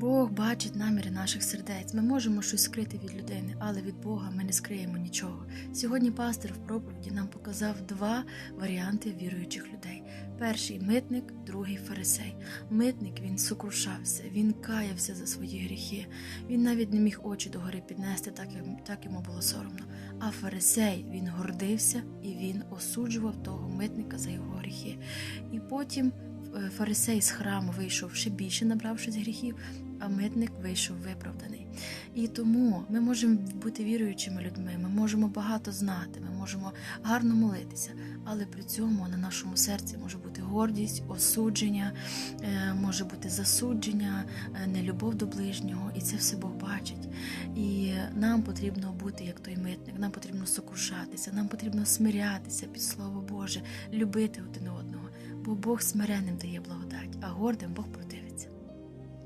Бог бачить наміри наших сердець. Ми можемо щось скрити від людини, але від Бога ми не скриємо нічого. Сьогодні пастор в проповіді нам показав два варіанти віруючих людей: перший митник, другий фарисей. Митник він сокрушався, він каявся за свої гріхи. Він навіть не міг очі догори піднести, так так йому було соромно. А фарисей він гордився і він осуджував того митника за його гріхи. І потім фарисей з храму вийшов ще більше, набравшись гріхів, а митник вийшов виправданий. І тому ми можемо бути віруючими людьми, ми можемо багато знати, ми можемо гарно молитися, але при цьому на нашому серці може бути гордість, осудження, е, може бути засудження, е, нелюбов до ближнього, і це все Бог бачить. І нам потрібно бути як той митник, нам потрібно сокрушатися, нам потрібно смирятися під Слово Боже, любити один одного, бо Бог смиренним дає благодать, а гордим Бог проти.